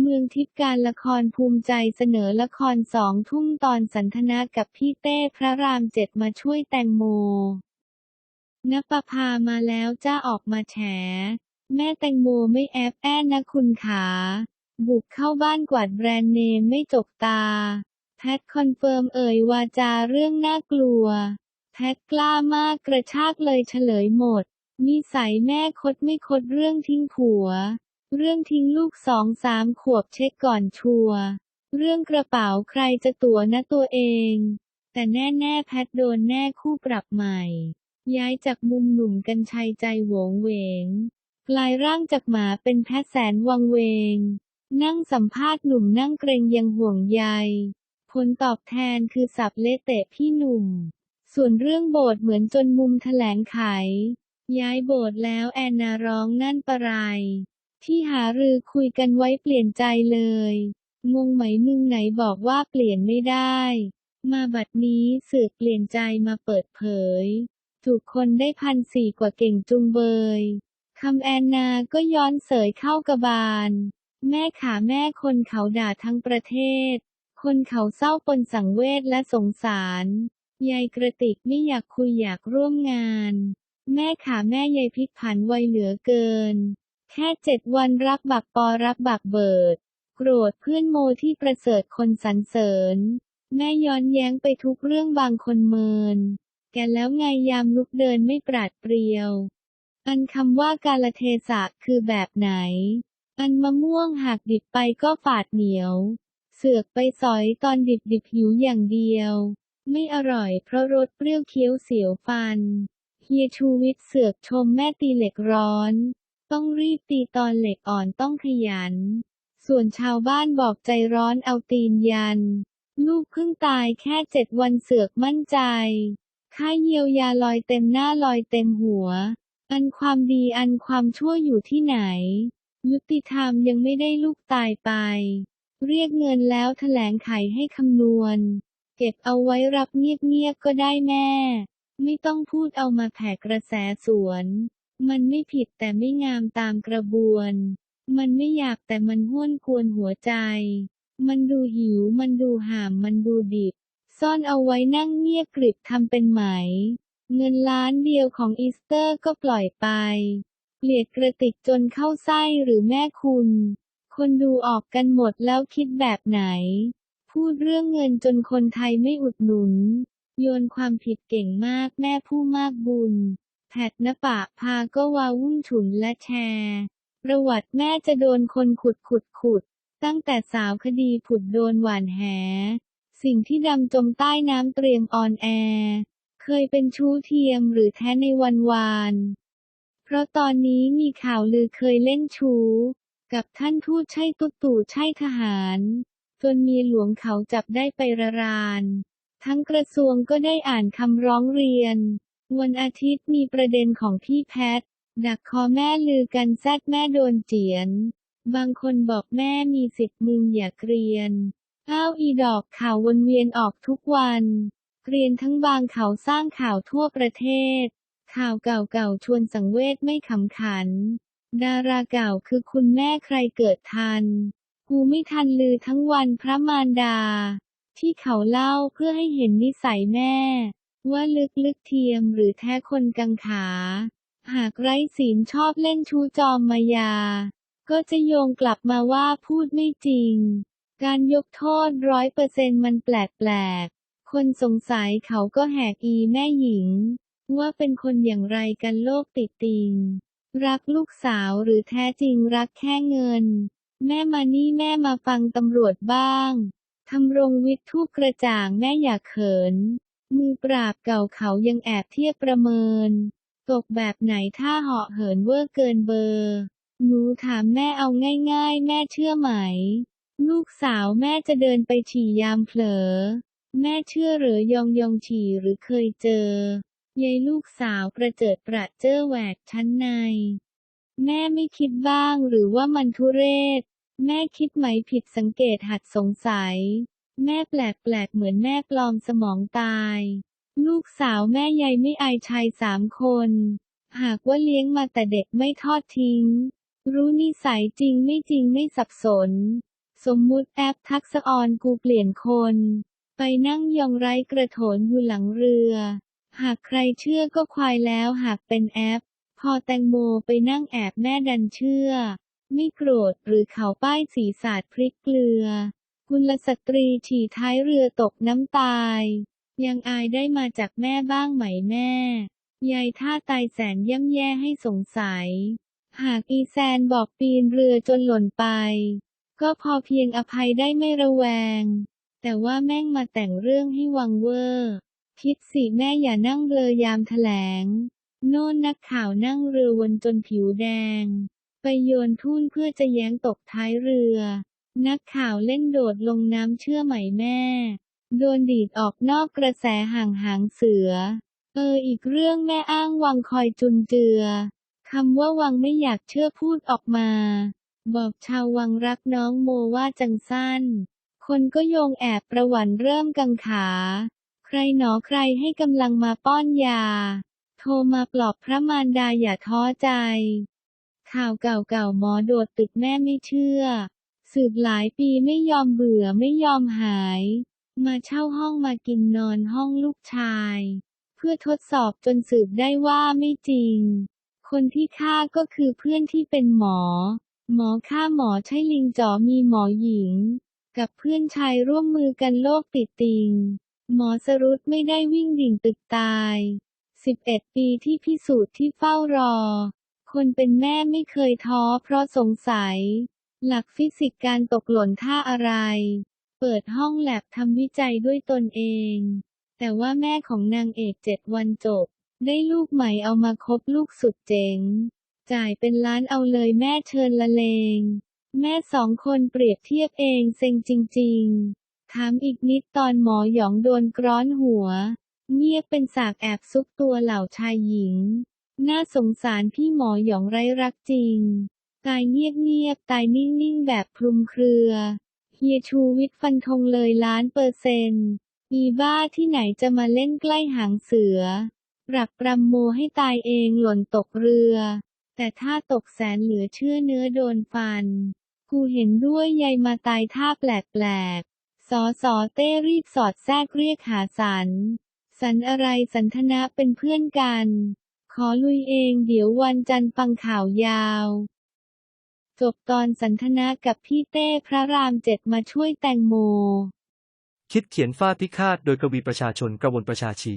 เมืองทิพย์การละครภูมิใจเสนอละครสองทุ่มตอนสันทนากับพี่เต้พระรามเจ็ดมาช่วยแตงโมณปภามาแล้วจ้าออกมาแฉ แม่แตงโมไม่แอบแอนนะคุณขาบุกเข้าบ้านกวาดแบรนด์เนมไม่จกตา แพทคอนเฟิร์มเอ่ยวาจาเรื่องน่ากลัว แพทกล้ามากกระชากเลยเฉลยหมดนิสัยแม่คดไม่คดเรื่องทิ้งผัว เรื่องทิ้งลูกสองสามขวบเช็คก่อนชัวร์เรื่องกระเป๋าใครจะตัวนะตัวเอง แต่แน่ๆแพทโดนแน่คู่ปรับใหม่ ย้ายจากมุมหนุ่มกันชัยใจโหวงเวง กลายร่างจากหมาเป็นแพทแสนวังเวง นั่งสัมภาษณ์หนุ่มนั่งเกรงยังห่วงใย ผลตอบแทนคือสับเละเตะพี่หนุ่ม ส่วนเรื่องโบสถ์เหมือนจนมุมแถลงไข ย้ายโบสถ์แล้วแอนนาร้องนั่นปะไร ที่หารือคุยกันไว้เปลี่ยนใจเลย งงไหมมึงไหนบอกว่าเปลี่ยนไม่ได้ มาบัดนี้สึกเปลี่ยนใจมาเปิดเผย ถูกคนได้พันสี่กว่าเก่งจุงเบยคำแอนนาก็ย้อนเสยเข้ากระบาล แม่ขาแม่คนเขาด่าทั้งประเทศ คนเขาเศร้าปนสังเวชและสงสารยายกระติกไม่อยากคุยอยากร่วมงาน แม่ขาแม่ยายพลิกผันไวเหลือเกิน แค่เจ็ดวันรักบักปอรักบักเบิด โกรธเพื่อนโมที่ประเสริฐคนสรรเสริญ แม่ย้อนแย้งไปทุกเรื่องบางคนเมิน แกแล้วไงยามลุกเดินไม่ปราดเปรียว อันคำว่ากาลเทศะคือแบบไหน อันมะม่วงหักดิบไปก็ฝาดเหนียว เสือกไปสอยตอนดิบดิบหิวอย่างเดียว ไม่อร่อยเพราะรสเปรี้ยวเคี้ยวเสียวฟัน เฮียชูวิทย์เสือกชมแม่ตีเหล็กร้อน ต้องรีบตีตอนเหล็กอ่อนต้องขยัน ส่วนชาวบ้านบอกใจร้อนเอาตีนยัน ลูกเพิ่งตายแค่เจ็ดวันเสือกมั่นใจ ค่าเยียวยาลอยเต็มหน้าลอยเต็มหัว อันความดีอันความชั่วอยู่ที่ไหน ยุติธรรมยังไม่ได้ลูกตายไป เรียกเงินแล้วแถลงไขให้คำนวณ เก็บเอาไว้รับเงียบๆก็ได้แม่ ไม่ต้องพูดเอามาแผ่กระแสสวน มันไม่ผิดแต่ไม่งามตามกระบวน มันไม่อยากแต่มันห้วนกวนหัวใจ มันดูหิว มันดูห่าม มันดูดิบ ซ่อนเอาไว้นั่งเงียบกริบทำเป็นไหม เงินล้านเดียวของอีสเตอร์ก็ปล่อยไป เกลียดกระติกจนเข้าไส้หรือแม่คุณ คนดูออกกันหมดแล้วคิดแบบไหน พูดเรื่องเงินจนคนไทยไม่อุดหนุน โยนความผิดเก่งมากแม่ผู้มากบุญ แพทนปะพาก็วาวุ่นฉุนและแชร์ ประวัติแม่จะโดนคนขุดขุดขุด ตั้งแต่สาวคดีผุดโดนหวานแห สิ่งที่ดำจมใต้น้ำเตรียมออนแอร์เคยเป็นชู้เทียมหรือแท้ในวันวานเพราะตอนนี้มีข่าวลือเคยเล่นชู้ กับท่านทูตใช่ตุ๊ตู่ใช่ทหาร จนมีหลวงเขาจับได้ไประราน ทั้งกระทรวงก็ได้อ่านคำร้องเรียน วันอาทิตย์มีประเด็นของพี่แพท ดักคอแม่ลือกันแซดแม่โดนเจียน บางคนบอกแม่มีสิทธิ์มึงอย่าเกรียน อ้าวอีดอกข่าววนเวียนออกทุกวัน เกรียนทั้งบางเขาวสร้างข่าวทั่วประเทศ ข่าวเก่าๆชวนสังเวชไม่ขำขัน ดาราเก่าคือคุณแม่ใครเกิดทัน กูไม่ทันลือทั้งวันพระมารดา ที่เขาเล่าเพื่อให้เห็นนิสัยแม่ ว่าลึกๆเทียมหรือแท้คนกังขา หากไร้ศีลชอบเล่นชูจอมมายา ก็จะโยงกลับมาว่าพูดไม่จริง การยกโทษร้อยเปอร์เซ็นต์มันแปลกๆ คนสงสัยเขาก็แหกอีแม่หญิง ว่าเป็นคนอย่างไรกันโลกติดติง รักลูกสาวหรือแท้จริงรักแค่เงิน แม่มานี่แม่มาฟังตำรวจบ้างทำรงวิทย์ทูปกระจ่างแม่อย่าเขิน มือปราบเก่าเขายังแอบเทียบประเมิน ตกแบบไหนถ้าเหาะเหินเวอร์เกินเบอร์หนูถามแม่เอาง่าย ๆ แม่เชื่อไหม ลูกสาวแม่จะเดินไปฉี่ยามเผลอ แม่เชื่อหรือยองยองฉี่หรือเคยเจอยายลูกสาวประเจิดประเจ้อแหวกชั้นใน แม่ไม่คิดบ้างหรือว่ามันทุเรศ แม่คิดไหมผิดสังเกตหัดสงสัย แม่แปลกๆเหมือนแม่ปลอมสมองตาย ลูกสาวแม่ยายไม่อายชายสามคน หากว่าเลี้ยงมาแต่เด็กไม่ทอดทิ้ง รู้นิสัยจริงไม่จริงไม่สับสน สมมุติแอปทักษออนกูเปลี่ยนคน ไปนั่งยองไร้กระโถนอยู่หลังเรือ หากใครเชื่อก็ควายแล้วหากเป็นแอป พอแตงโมไปนั่งแอบแม่ดันเชื่อ ไม่โกรธหรือเขาป้ายสีสาดพริกเกลือ กุลสตรีฉี่ท้ายเรือตกน้ำตาย ยังอายได้มาจากแม่บ้างไหมแม่ ยายท่าตายแสนย่ำแย่ให้สงสัย หากอีแซนบอกปีนเรือจนหล่นไป ก็พอเพียงอภัยได้ไม่ระแวง แต่ว่าแม่งมาแต่งเรื่องให้วังเวอร์ คิดสิแม่อย่านั่งเรือยามแถลง โน่นนักข่าวนั่งเรือวนจนผิวแดง ไปโยนทุ่นเพื่อจะแย้งตกท้ายเรือ นักข่าวเล่นโดดลงน้ำเชื่อไหมแม่ โดนดีดออกนอกกระแสห่างหางเสือ เอออีกเรื่องแม่อ้างวังคอยจุนเจือคำว่าวังไม่อยากเชื่อพูดออกมา บอกชาววังรักน้องโมว่าจังสั้น คนก็โยงแอบประวันเริ่มกังขา ใครหนอใครให้กำลังมาป้อนยา โทรมาปลอบพระมารดาอย่าท้อใจ ข่าวเก่าๆหมอโดดตึกแม่ไม่เชื่อ สืบหลายปีไม่ยอมเบื่อไม่ยอมหาย มาเช่าห้องมากินนอนห้องลูกชาย เพื่อทดสอบจนสืบได้ว่าไม่จริง คนที่ฆ่าก็คือเพื่อนที่เป็นหมอ หมอฆ่าหมอใช่ลิงจ๋อมีหมอหญิง กับเพื่อนชายร่วมมือกันโลกติดติง หมอสรุปไม่ได้วิ่งดิ่งตึกตาย 11 ปีที่พิสูจน์ที่เฝ้ารอ คนเป็นแม่ไม่เคยท้อเพราะสงสัย หลักฟิสิกส์การตกหล่นท่าอะไร เปิดห้องแลบทำวิจัยด้วยตนเอง แต่ว่าแม่ของนางเอกเจ็ดวันจบ ได้ลูกใหม่เอามาคบลูกสุดเจ๋ง จ่ายเป็นล้านเอาเลยแม่เชิญละเลง แม่สองคนเปรียบเทียบเองเซ็งจริง ๆ ถามอีกนิดตอนหมอหยองโดนกร้อนหัว เงียบเป็นสากแอบซุกตัวเหล่าชายหญิง น่าสงสารพี่หมอหยองไร้รักจริง ตายเงียบๆ ตายนิ่งๆ แบบคลุมเครือเฮียชูวิทย์ฟันธงเลยล้านเปอร์เซนต์มีบ้าที่ไหนจะมาเล่นใกล้หางเสือ ปรักปรำโมให้ตายเองหล่นตกเรือ แต่ถ้าตกแสนเหลือเชื่อเนื้อโดนฟัน กูเห็นด้วยยายมาตายท่าแปลกๆ สอสอเต้รีบสอดแทรกเรียกหาสัน สันอะไรสันทนะเป็นเพื่อนกัน ขอลุยเองเดี๋ยววันจันทร์ฟังข่าวยาว จบตอนสันทนากับพี่เต้พระรามเจ็ดมาช่วยแตงโม คิดเขียนฟาดพิฆาตโดยกวีประชาชนกระวนประชาชี